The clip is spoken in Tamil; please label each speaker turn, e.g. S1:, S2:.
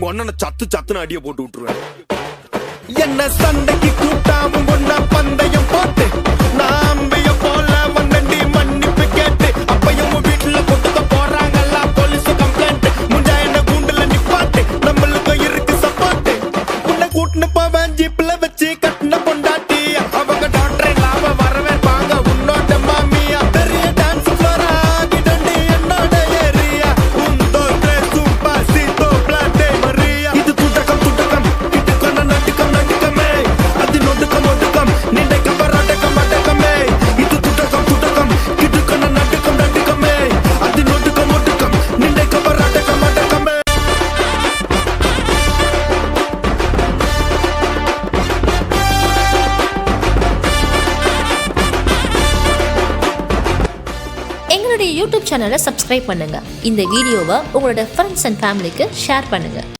S1: உங்க அண்ணனை சத்து சத்துன்னு அடிய போட்டு விட்டுருவேன். என்ன சண்டைக்கு கூட்டாம ஒன்னா பந்தயம் போட்டு நான் போல வந்தண்டி மன்னிப்பு கேட்டு அப்பையும் வீட்டுல கொண்டுக்க போறாங்கல்ல போலீஸ் கம்ப்ளைண்ட் முன்ன என்ன கூண்டுல நிப்பாட்டு நம்மளுக்கு இருக்கு சப்போர்ட் உன்னை கூட்டுன்னு போவேன் ஜீப்ல
S2: எங்களுடைய யூடியூப் சேனலை சப்ஸ்கிரைப் பண்ணுங்கள் இந்த வீடியோவை உங்களோட ஃப்ரெண்ட்ஸ் அண்ட் ஃபேமிலிக்கு ஷேர் பண்ணுங்கள்